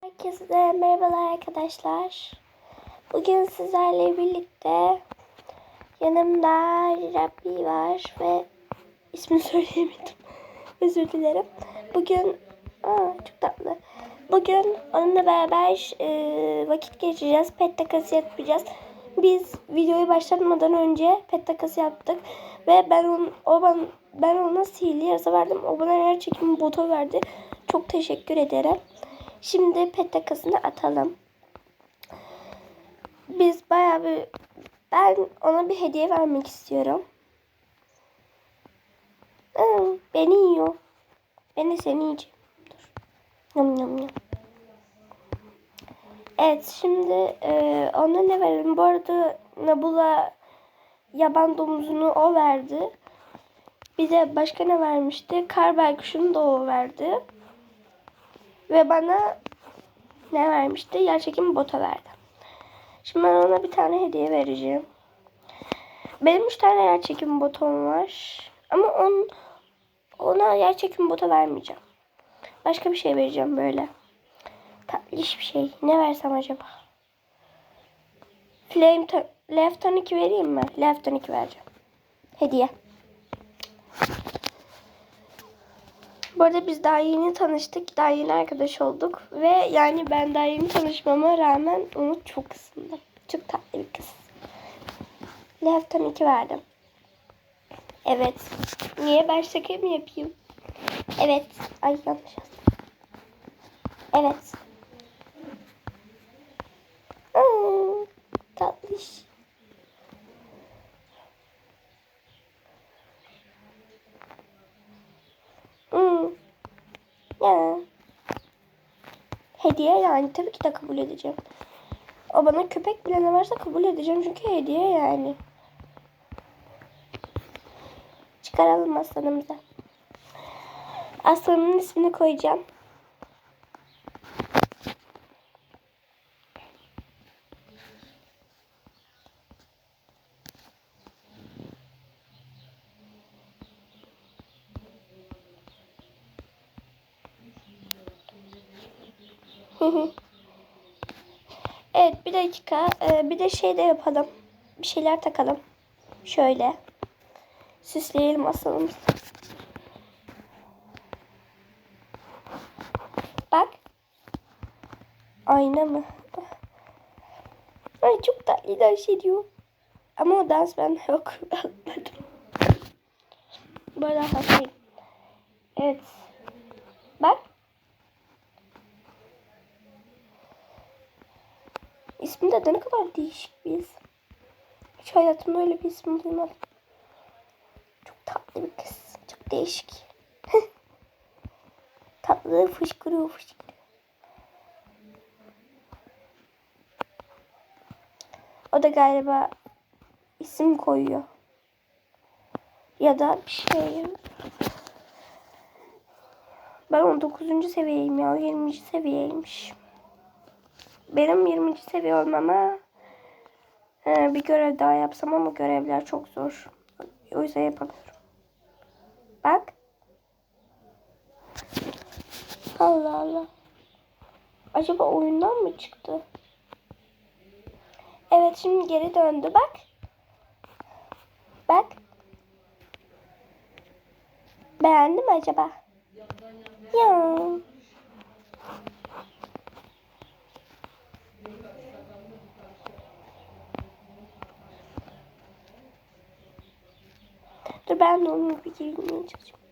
Herkese merhabalar arkadaşlar. Bugün sizlerle birlikte yanımda Rabbi var ve ismini söyleyemedim. Özür dilerim. Bugün aa, çok tatlı. Bugün onunla beraber e, vakit geçireceğiz. Pet takası yapacağız. Biz videoyu başlatmadan önce pet takası yaptık ve ben on, o ben, ben ona sihirli yarasa verdim. O bana yer çekimi botu verdi. Çok teşekkür ederim. Şimdi pet takasını atalım. Biz bayağı bir ben ona bir hediye vermek istiyorum. Aa, beni yiyor. Ben de seni yiyeceğim. Dur. Yum yum yum. Evet şimdi e, ona ne verelim? Bu arada Nabula yaban domuzunu o verdi. Bir de başka ne vermişti? Kar baykuşunu da o verdi. Ve bana ne vermişti? Yerçekim bota verdi. Şimdi ben ona bir tane hediye vereceğim. Benim üç tane yerçekim botum var. Ama on, ona yerçekim bota vermeyeceğim. Başka bir şey vereceğim böyle. Tatlış bir şey. Ne versem acaba? Flame to- Left tonic vereyim mi? Left tonic vereceğim. Hediye. Bu arada biz daha yeni tanıştık. Daha yeni arkadaş olduk. Ve yani ben daha yeni tanışmama rağmen onu çok ısındım. Çok tatlı bir kız. Leften 2 verdim. Evet. Niye ben şaka mı yapayım? Evet. Ay yanlış yazdım. Evet. Aa, tatlış. Hmm. Ya. Hediye yani tabii ki de kabul edeceğim. O bana köpek bile ne varsa kabul edeceğim çünkü hediye yani. Çıkaralım aslanımıza. Aslanın ismini koyacağım. Evet bir dakika. Ee, bir de şey de yapalım. Bir şeyler takalım. Şöyle. Süsleyelim masamızı. Bak. Ayna mı? Ay çok tatlı dans ediyor. Ama o dans ben yok. Anladım. Böyle hastayım. Evet. Bak. İsmi de ne kadar değişik bir isim. Hiç hayatımda öyle bir isim duymadım. Çok tatlı bir kız. Çok değişik. tatlı fışkırıyor fışkırıyor. O da galiba isim koyuyor. Ya da bir şey. Ben 19. seviyeyim ya. O 20. seviyeymiş. Benim 20. seviye olmama e, bir görev daha yapsam ama görevler çok zor. O yüzden yapamıyorum. Bak. Allah Allah. Acaba oyundan mı çıktı? Evet şimdi geri döndü bak. Bak. Beğendi acaba? Ya. Ben de onun gibi giyinmeye çalışıyorum.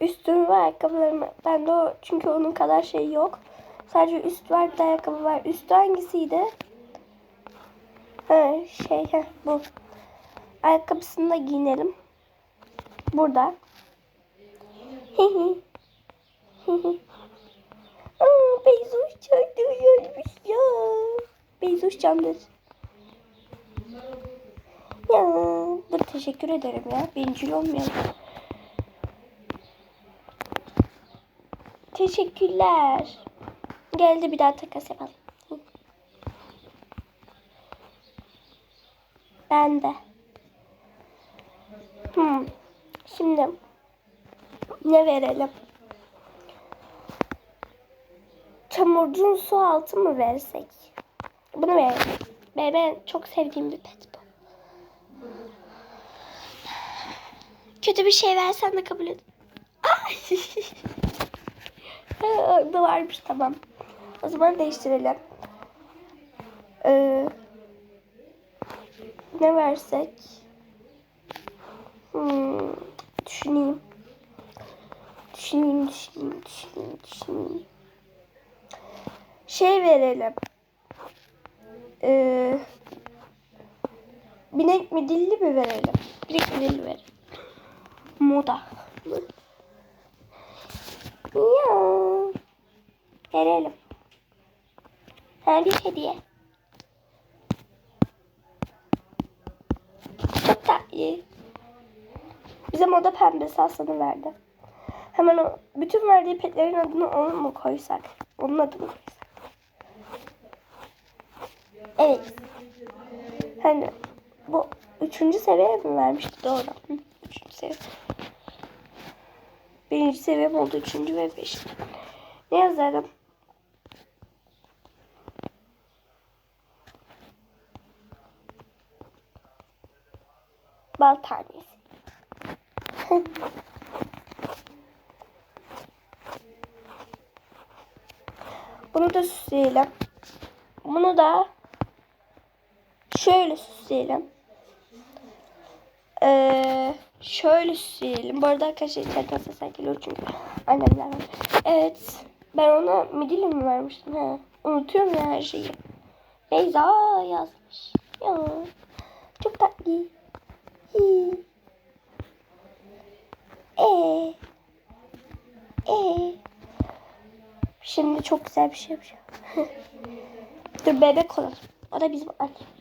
Üstüm ve ayakkabılarım. Ben de o çünkü onun kadar şey yok. Sadece üst var bir de ayakkabı var. Üstü hangisiydi? Ha, şey heh, bu. Ayakkabısını da giyinelim. Burada. Aa, Beyzuş çağırıyormuş ya. Beyzuş candır. Ya, dur teşekkür ederim ya. Bencil olmayalım. Teşekkürler. Geldi bir daha takas yapalım. Ben de. Hmm. Şimdi ne verelim? çamurcuğun su altı mı versek? Bunu verelim. Ben, ben çok sevdiğim bir pet Kötü bir şey versen de kabul et. Orada varmış tamam. O zaman değiştirelim. Ee, ne versek? Hmm, düşüneyim. Düşüneyim, düşüneyim, düşüneyim, düşüneyim. Şey verelim. Ee, binek mi dilli mi verelim? Binek mi dilli verelim. Moda. Ya. Verelim. Ha bir hediye. Çok tatlı. Bize moda pembesi aslanı verdi. Hemen o bütün verdiği petlerin adını onu mu koysak? Onun adını koysak. Evet. Hani bu üçüncü seviye mi vermişti? Doğru. Üçüncü seviye. Birinci seviyem oldu. Üçüncü ve beşinci. Ne yazarım? Bal tanesi. Bunu da süsleyelim. Bunu da şöyle süsleyelim. Ee, şöyle süsleyelim. Bu arada arkadaşlar internetten sesler geliyor çünkü annemler var. Evet. Ben ona midilli mi vermiştim? Ha. Unutuyorum ya her şeyi. Beyza yazmış. Ya. Çok tatlı. Hi. Ee. Ee. Şimdi çok güzel bir şey yapacağım. Dur bebek olalım. O da bizim annem.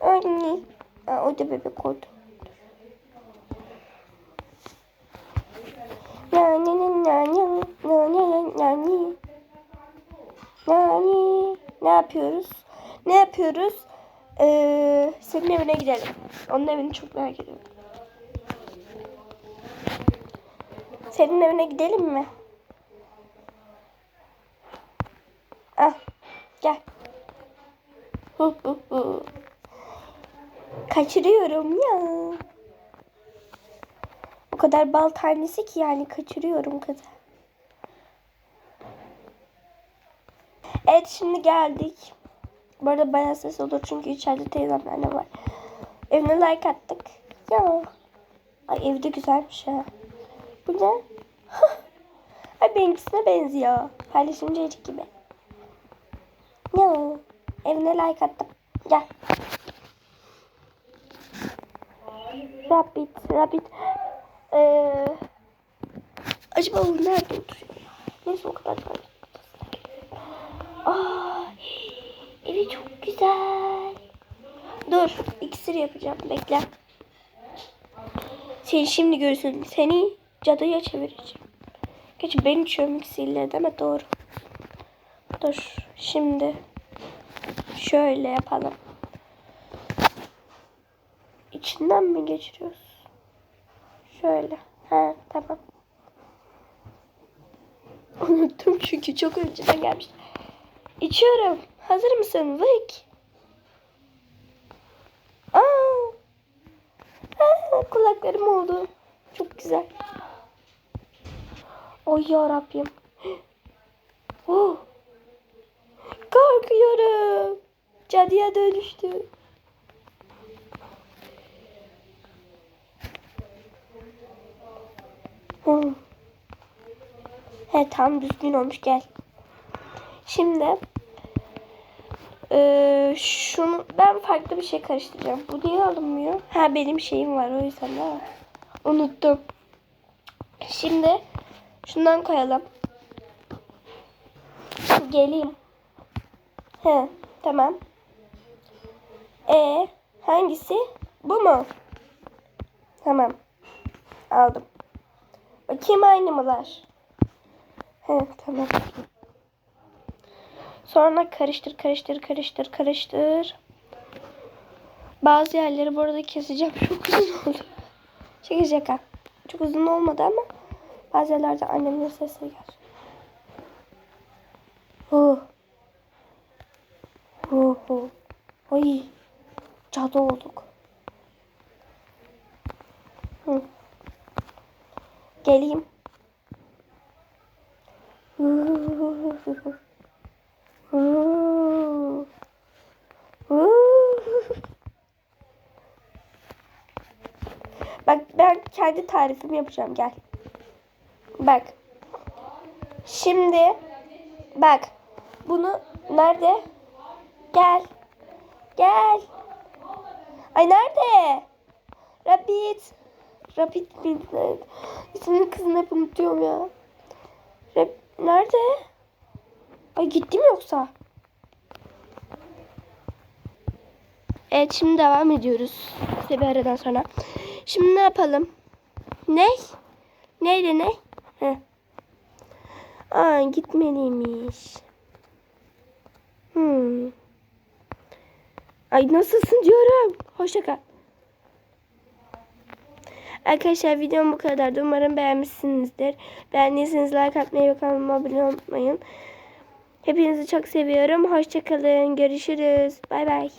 Anne. Aa, o da bebek oldu. Nani nani nani nani nani ne yapıyoruz? Ne yapıyoruz? Ee, senin evine gidelim. Onun evini çok merak ediyorum. Senin evine gidelim mi? Ah, gel. Kaçırıyorum ya. O kadar bal tanesi ki yani kaçırıyorum kızı. Evet şimdi geldik. Bu arada bayağı ses olur çünkü içeride teyzemler anne var. Evine like attık. Ya. Ay evde güzelmiş ha. Bu ne? Ay benimkisine benziyor. Paylaşımcı gibi. Evine like attım. Gel. Rabbit, Rabbit. Ee, acaba o nerede oturuyor? Neyse o kadar da. Aa, evi çok güzel. Dur, iksir yapacağım. Bekle. Sen şimdi görürsün. Seni cadıya çevireceğim. Geç ben içiyorum iksirleri değil mi? Doğru. Dur, şimdi şöyle yapalım. İçinden mi geçiriyoruz? Şöyle. Ha tamam. Unuttum çünkü çok önceden gelmiş. İçiyorum. Hazır mısın? Vık. Aa. Aa, kulaklarım oldu. Çok güzel. Oy ya Cadıya dönüştü. Hmm. He tam düzgün olmuş gel. Şimdi eee şunu ben farklı bir şey karıştıracağım. Bu niye alınmıyor? Ha benim şeyim var o yüzden de. Unuttum. Şimdi şundan koyalım. Geleyim. He tamam. E hangisi? Bu mu? Tamam. Aldım. Bakayım aynı mılar? He tamam. Sonra karıştır karıştır karıştır karıştır. Bazı yerleri bu arada keseceğim. Çok uzun oldu. Şaka şaka. Çok uzun olmadı ama bazı yerlerde annemin sesleri gelir. Oh. Oh, oh. Ay. Cadı olduk. Hı. Geleyim. Bak ben kendi tarifimi yapacağım gel. Bak. Şimdi bak. Bunu nerede? Gel. Gel. Ay nerede? Rabbit. Rabbit miydi? İsmini kızını hep unutuyorum ya. Rab nerede? Ay gitti mi yoksa? Evet şimdi devam ediyoruz. Kısa bir aradan sonra. Şimdi ne yapalım? Ne? Neyle ne? Heh. Aa gitmeliymiş. Hmm. Ay nasılsın diyorum. Hoşça kal. Arkadaşlar videom bu kadardı. Umarım beğenmişsinizdir. Beğendiyseniz like atmayı ve kanalıma abone olmayı unutmayın. Hepinizi çok seviyorum. Hoşça kalın. Görüşürüz. Bay bay.